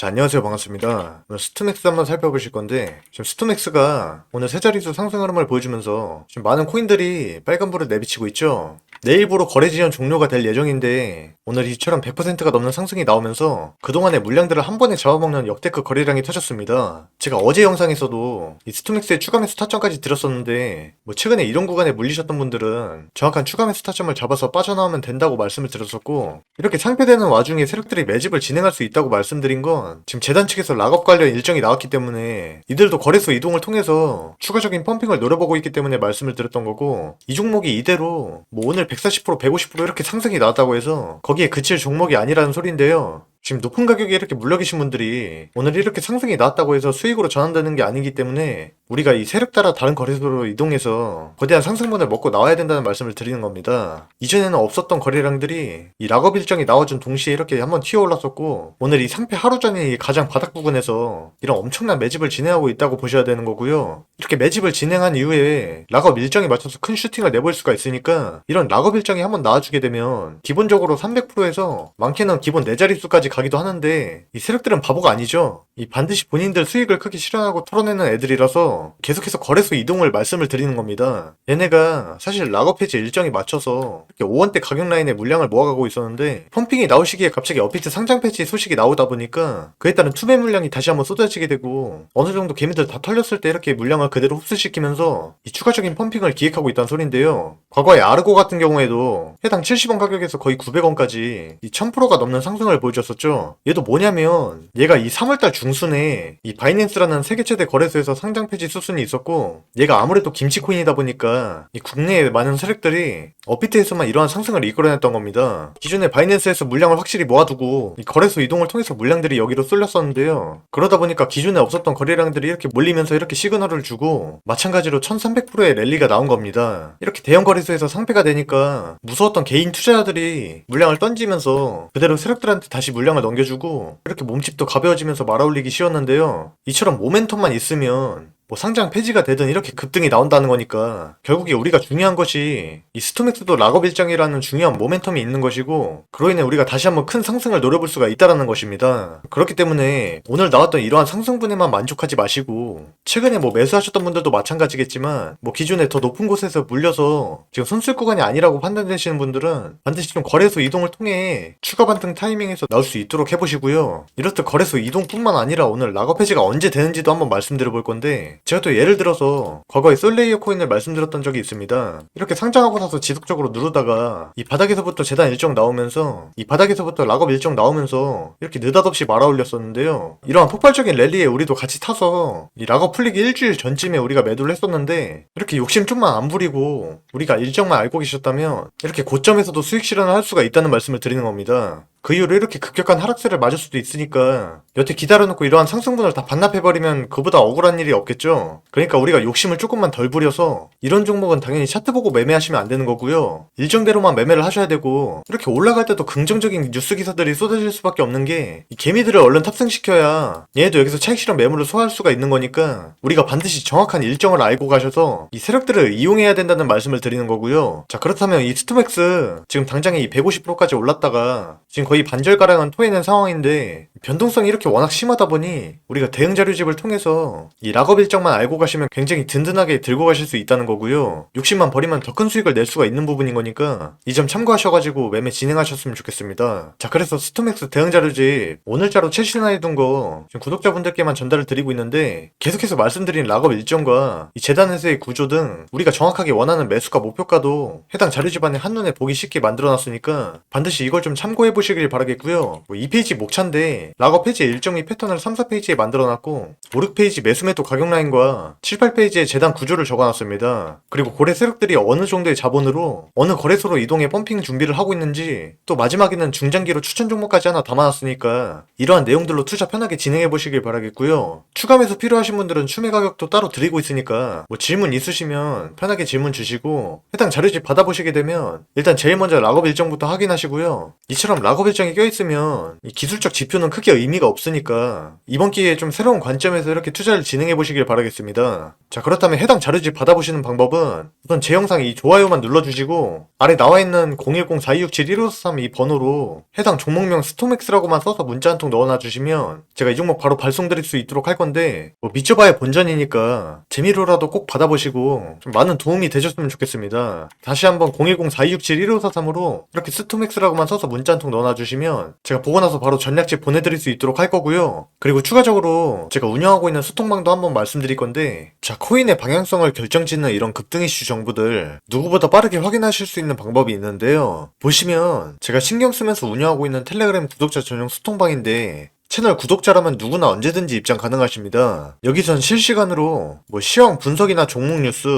자, 안녕하세요. 반갑습니다. 오늘 스투맥스 한번 살펴보실 건데, 지금 스투맥스가 오늘 세 자릿수 상승 흐름을 보여주면서 지금 많은 코인들이 빨간불을 내비치고 있죠. 내일부로 거래 지연 종료가 될 예정인데, 오늘 이처럼 100%가 넘는 상승이 나오면서 그동안의 물량들을 한 번에 잡아먹는 역대급 거래량이 터졌습니다. 제가 어제 영상에서도 이 스투맥스의 추가 매수 타점까지 드렸었는데, 뭐 최근에 이런 구간에 물리셨던 분들은 정확한 추가 매수 타점을 잡아서 빠져나오면 된다고 말씀을 드렸었고, 이렇게 상패되는 와중에 세력들이 매집을 진행할 수 있다고 말씀드린 건 지금 재단 측에서 락업 관련 일정이 나왔기 때문에 이들도 거래소 이동을 통해서 추가적인 펌핑을 노려보고 있기 때문에 말씀을 드렸던 거고 이 종목이 이대로 뭐 오늘 140% 150% 이렇게 상승이 나왔다고 해서 거기에 그칠 종목이 아니라는 소리인데요. 지금 높은 가격에 이렇게 물려 계신 분들이 오늘 이렇게 상승이 나왔다고 해서 수익으로 전환되는 게 아니기 때문에 우리가 이 세력 따라 다른 거래소로 이동해서 거대한 상승분을 먹고 나와야 된다는 말씀을 드리는 겁니다. 이전에는 없었던 거래량들이 이 락업 일정이 나와준 동시에 이렇게 한번 튀어 올랐었고 오늘 이 상패 하루 전에 이 가장 바닥 부근에서 이런 엄청난 매집을 진행하고 있다고 보셔야 되는 거고요. 이렇게 매집을 진행한 이후에 락업 일정에 맞춰서 큰 슈팅을 내볼 수가 있으니까 이런 락업 일정이 한번 나와주게 되면 기본적으로 300%에서 많게는 기본 4자릿수까지 가기도 하는데 이 세력들은 바보가 아니죠. 이 반드시 본인들 수익을 크게 실현하고 털어내는 애들이라서 계속해서 거래소 이동을 말씀을 드리는 겁니다. 얘네가 사실 락업 해지 일정이 맞춰서 이렇게 5원대 가격 라인에 물량을 모아가고 있었는데 펌핑이 나올 시기에 갑자기 어피트 상장 패치 소식이 나오다 보니까 그에 따른 투매 물량이 다시 한번 쏟아지게 되고 어느 정도 개미들 다 털렸을 때 이렇게 물량을 그대로 흡수시키면서 이 추가적인 펌핑을 기획하고 있다는 소린데요. 과거에 아르고 같은 경우에도 해당 70원 가격에서 거의 900원까지 이 1000%가 넘는 상승을 보여줬었죠. 얘도 뭐냐면 얘가 이 3월달 중순에 이 바이낸스라는 세계 최대 거래소에서 상장 폐지 수순이 있었고 얘가 아무래도 김치 코인이다 보니까 이 국내의 많은 세력들이 어피트에서만 이러한 상승을 이끌어냈던 겁니다. 기존에 바이낸스에서 물량을 확실히 모아두고 이 거래소 이동을 통해서 물량들이 여기로 쏠렸었는데요. 그러다 보니까 기존에 없었던 거래량들이 이렇게 몰리면서 이렇게 시그널을 주고 마찬가지로 1300%의 랠리가 나온 겁니다. 이렇게 대형 거래소에서 상패가 되니까 무서웠던 개인 투자자들이 물량을 던지면서 그대로 세력들한테 다시 물량을 넘겨주고 이렇게 몸집도 가벼워지면서 말아올리기 쉬웠는데요. 이처럼 모멘텀만 있으면 뭐 상장 폐지가 되든 이렇게 급등이 나온다는 거니까 결국에 우리가 중요한 것이 이 스토맥스도 락업 일정이라는 중요한 모멘텀이 있는 것이고 그로 인해 우리가 다시 한번 큰 상승을 노려볼 수가 있다라는 것입니다. 그렇기 때문에 오늘 나왔던 이러한 상승분에만 만족하지 마시고 최근에 뭐 매수하셨던 분들도 마찬가지겠지만 뭐 기존에 더 높은 곳에서 물려서 지금 손쓸 구간이 아니라고 판단되시는 분들은 반드시 좀 거래소 이동을 통해 추가 반등 타이밍에서 나올 수 있도록 해보시고요. 이렇듯 거래소 이동뿐만 아니라 오늘 락업 해지가 언제 되는지도 한번 말씀드려 볼 건데 제가 또 예를 들어서 과거에 솔레이어 코인을 말씀드렸던 적이 있습니다. 이렇게 상장하고 나서 지속적으로 누르다가 이 바닥에서부터 재단 일정 나오면서 이 바닥에서부터 락업 일정 나오면서 이렇게 느닷없이 말아 올렸었는데요. 이러한 폭발적인 랠리에 우리도 같이 타서 이 락업 풀리기 일주일 전쯤에 우리가 매도를 했었는데 이렇게 욕심 좀만 안 부리고 우리가 일정만 알고 계셨다면 이렇게 고점에서도 수익 실현을 할 수가 있다는 말씀을 드리는 겁니다. 그 이후로 이렇게 급격한 하락세를 맞을 수도 있으니까 여태 기다려놓고 이러한 상승분을 다 반납해버리면 그보다 억울한 일이 없겠죠. 그러니까 우리가 욕심을 조금만 덜 부려서 이런 종목은 당연히 차트 보고 매매하시면 안 되는 거고요. 일정대로만 매매를 하셔야 되고 이렇게 올라갈 때도 긍정적인 뉴스 기사들이 쏟아질 수밖에 없는 게이 개미들을 얼른 탑승시켜야 얘도 여기서 차익 실현 매물을 소화할 수가 있는 거니까 우리가 반드시 정확한 일정을 알고 가셔서 이 세력들을 이용해야 된다는 말씀을 드리는 거고요. 자 그렇다면 이 스투맥스 지금 당장에 이 150%까지 올랐다가 지금 거의 반절가량은 토해낸 상황인데 변동성이 이렇게 워낙 심하다 보니 우리가 대응 자료집을 통해서 이 락업 일정만 알고 가시면 굉장히 든든하게 들고 가실 수 있다는 거고요. 욕심만 버리면 더 큰 수익을 낼 수가 있는 부분인 거니까 이 점 참고하셔가지고 매매 진행하셨으면 좋겠습니다. 자 그래서 스토맥스 대응 자료집 오늘자로 최신화해둔 거 지금 구독자분들께만 전달을 드리고 있는데 계속해서 말씀드린 락업 일정과 이 재단에서의 구조 등 우리가 정확하게 원하는 매수가 목표가도 해당 자료집 안에 한눈에 보기 쉽게 만들어놨으니까 반드시 이걸 좀 참고해 보시 길 바라겠고요. 뭐이 페이지 목차인데 락업 페이지 일정의 패턴을 3, 4페이지에 만들어놨고 5, 6페이지 매수매도 가격 라인과 7, 8페이지에 재단 구조를 적어놨습니다. 그리고 고래 세력들이 어느 정도의 자본으로 어느 거래소로 이동해 펌핑 준비를 하고 있는지 또 마지막에는 중장기로 추천 종목까지 하나 담아놨으니까 이러한 내용들로 투자 편하게 진행해 보시길 바라겠고요. 추가 매수 필요하신 분들은 추매 가격도 따로 드리고 있으니까 뭐 질문 있으시면 편하게 질문 주시고 해당 자료집 받아보시게 되면 일단 제일 먼저 락업 일정부터 확인하시고요. 이처럼 락업 결정이 껴있으면 이 기술적 지표는 크게 의미가 없으니까 이번 기회에 좀 새로운 관점에서 이렇게 투자를 진행해 보시길 바라겠습니다. 자 그렇다면 해당 자료집 받아보시는 방법은 우선 제 영상 이 좋아요만 눌러주시고 아래 나와 있는 010-4267-1543 이 번호로 해당 종목명 스톰엑스라고만 써서 문자 한 통 넣어놔 주시면 제가 이 종목 바로 발송드릴 수 있도록 할 건데 뭐 믿져봐야 본전이니까 재미로라도 꼭 받아보시고 좀 많은 도움이 되셨으면 좋겠습니다. 다시 한번 010-4267-1543으로 이렇게 스톰엑스라고만 써서 문자 한 통 넣어 놔 주시면 제가 보고 나서 바로 전략집 보내드릴 수 있도록 할 거고요. 그리고 추가적으로 제가 운영하고 있는 소통방도 한번 말씀드릴 건데 자 코인의 방향성을 결정짓는 이런 급등 이슈 정보들 누구보다 빠르게 확인하실 수 있는 방법이 있는데요. 보시면 제가 신경 쓰면서 운영하고 있는 텔레그램 구독자 전용 소통방인데 채널 구독자라면 누구나 언제든지 입장 가능하십니다. 여기선 실시간으로 뭐 시황 분석이나 종목 뉴스,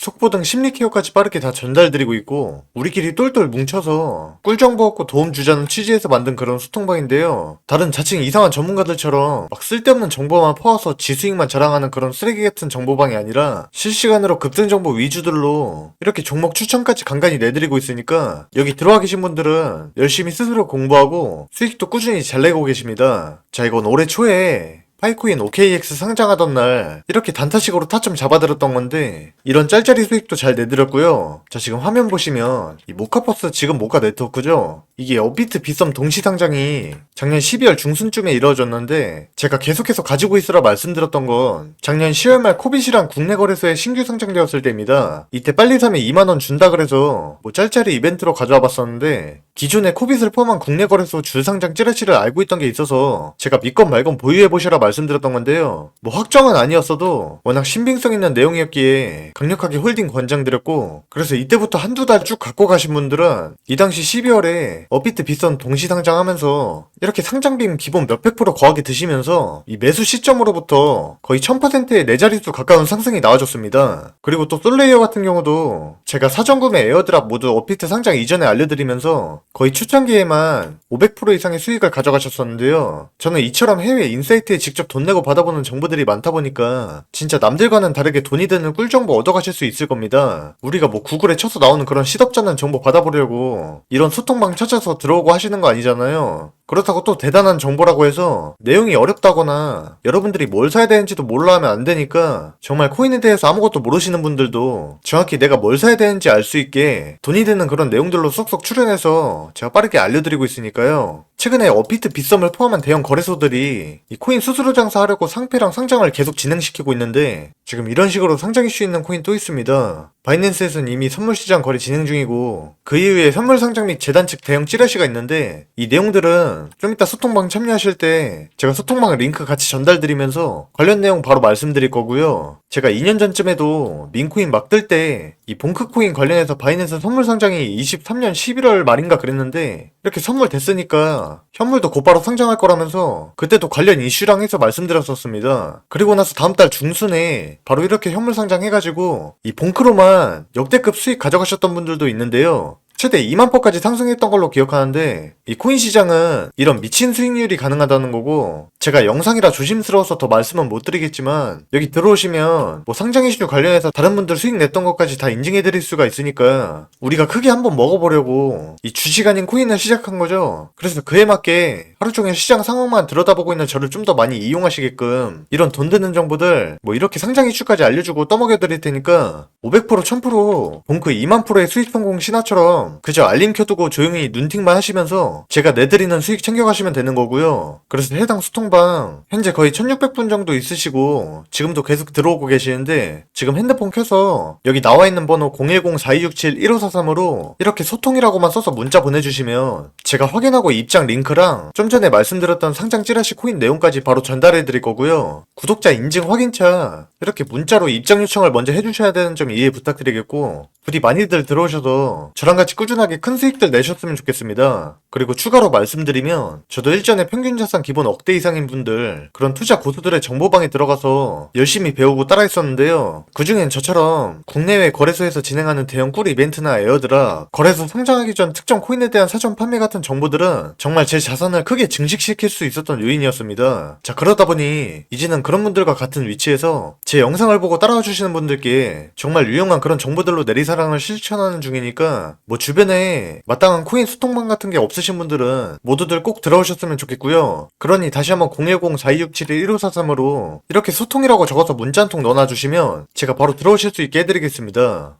속보 등 심리 케어까지 빠르게 다 전달드리고 있고 우리끼리 똘똘 뭉쳐서 꿀 정보 얻고 도움 주자는 취지에서 만든 그런 소통방인데요. 다른 자칭 이상한 전문가들처럼 막 쓸데없는 정보만 퍼와서 지수익만 자랑하는 그런 쓰레기 같은 정보방이 아니라 실시간으로 급등 정보 위주들로 이렇게 종목 추천까지 간간히 내드리고 있으니까 여기 들어와 계신 분들은 열심히 스스로 공부하고 수익도 꾸준히 잘 내고 계십니다. 자 이건 올해 초에 파이코인 OKX 상장하던 날 이렇게 단타식으로 타점 잡아들었던 건데 이런 짤짤이 수익도 잘 내드렸고요. 자 지금 화면 보시면 이 모카버스 지금 모카 네트워크죠. 이게 업비트 비썸 동시 상장이 작년 12월 중순쯤에 이루어졌는데 제가 계속해서 가지고 있으라 말씀드렸던 건 작년 10월 말 코빗이랑 국내 거래소에 신규 상장되었을 때입니다. 이때 빨리 사면 2만 원 준다 그래서 뭐 짤짤이 이벤트로 가져와 봤었는데 기존에 코빗을 포함한 국내 거래소 줄 상장 찌라시를 알고 있던 게 있어서 제가 믿건 말건 보유해 보시라 말씀드렸던 건데요. 뭐 확정은 아니었어도 워낙 신빙성 있는 내용이었기에 강력하게 홀딩 권장드렸고 그래서 이때부터 한두 달 쭉 갖고 가신 분들은 이 당시 12월에 업비트 비선 동시 상장하면서 이렇게 상장빔 기본 몇백 프로 거하게 드시면서 이 매수 시점으로부터 거의 1000%의 네 자릿수 가까운 상승이 나와줬습니다. 그리고 또 솔레이어 같은 경우도 제가 사전구매 에어드랍 모두 업비트 상장 이전에 알려드리면서 거의 추천기에만 500% 이상의 수익을 가져가셨었는데요. 저는 이처럼 해외 인사이트에 직접 돈 내고 받아보는 정보들이 많다 보니까 진짜 남들과는 다르게 돈이 되는 꿀 정보 얻어가실 수 있을 겁니다. 우리가 뭐 구글에 쳐서 나오는 그런 시덥잖은 정보 받아보려고 이런 소통방 찾아서 들어오고 하시는 거 아니잖아요. 그렇다고 또 대단한 정보라고 해서 내용이 어렵다거나 여러분들이 뭘 사야 되는지도 몰라 하면 안 되니까 정말 코인에 대해서 아무것도 모르시는 분들도 정확히 내가 뭘 사야 되는지 알 수 있게 돈이 되는 그런 내용들로 쏙쏙 출연해서 제가 빠르게 알려드리고 있으니까요. 최근에 어피트 빗썸을 포함한 대형 거래소들이 이 코인 수수료 장사하려고 상패랑 상장을 계속 진행시키고 있는데 지금 이런 식으로 상장 이슈 있는 코인 또 있습니다. 바이낸스에서는 이미 선물 시장 거래 진행 중이고 그 이후에 선물 상장 및 재단 측 대형 찌라시가 있는데 이 내용들은 좀 이따 소통방 참여하실 때 제가 소통방 링크 같이 전달드리면서 관련 내용 바로 말씀드릴 거고요. 제가 2년 전쯤에도 민코인 막 뜰 때 이 봉크코인 관련해서 바이낸스 선물 상장이 23년 11월 말인가 그랬는데 이렇게 선물 됐으니까 현물도 곧바로 상장할 거라면서 그때도 관련 이슈랑 해서 말씀드렸었습니다. 그리고 나서 다음 달 중순에 바로 이렇게 현물 상장해가지고 이 봉크로만 역대급 수익 가져가셨던 분들도 있는데요. 최대 2만 퍼까지 상승했던 걸로 기억하는데 이 코인 시장은 이런 미친 수익률이 가능하다는 거고 제가 영상이라 조심스러워서 더 말씀은 못 드리겠지만 여기 들어오시면 뭐 상장 이슈 관련해서 다른 분들 수익 냈던 것까지 다 인증해 드릴 수가 있으니까 우리가 크게 한번 먹어보려고 이 주식 아닌 코인을 시작한 거죠. 그래서 그에 맞게 하루 종일 시장 상황만 들여다보고 있는 저를 좀 더 많이 이용하시게끔 이런 돈 드는 정보들 뭐 이렇게 상장 이슈까지 알려주고 떠먹여 드릴 테니까 500% 1000% 봉크 2만 프로의 수익 성공 신화처럼 그저 알림 켜두고 조용히 눈팅만 하시면서 제가 내드리는 수익 챙겨가시면 되는 거고요. 그래서 해당 소통방 현재 거의 1600분 정도 있으시고 지금도 계속 들어오고 계시는데 지금 핸드폰 켜서 여기 나와 있는 번호 010-4267-1543으로 이렇게 소통이라고만 써서 문자 보내주시면 제가 확인하고 입장 링크랑 좀 전에 말씀드렸던 상장 찌라시 코인 내용까지 바로 전달해 드릴 거고요. 구독자 인증 확인차 이렇게 문자로 입장 요청을 먼저 해주셔야 되는 점 이해 부탁드리겠고 부디 많이들 들어오셔서 저랑 같이 꾸준하게 큰 수익들 내셨으면 좋겠습니다. 그리고 추가로 말씀드리면 저도 일전에 평균 자산 기본 억대 이상인 분들 그런 투자 고수들의 정보방에 들어가서 열심히 배우고 따라 했었는데요. 그중엔 저처럼 국내외 거래소에서 진행하는 대형 꿀 이벤트나 에어드랍 거래소 상장하기 전 특정 코인에 대한 사전 판매 같은 정보들은 정말 제 자산을 크게 증식시킬 수 있었던 요인이었습니다. 자 그러다 보니 이제는 그런 분들과 같은 위치에서 제 영상을 보고 따라와 주시는 분들께 정말 유용한 그런 정보들로 내리사랑 사랑을 실천하는 중이니까 뭐 주변에 마땅한 코인 소통망 같은 게 없으신 분들은 모두들 꼭 들어오셨으면 좋겠고요. 그러니 다시 한번 010-4267-1543으로 이렇게 소통이라고 적어서 문자 한 통 넣어놔주시면 제가 바로 들어오실 수 있게 해드리겠습니다.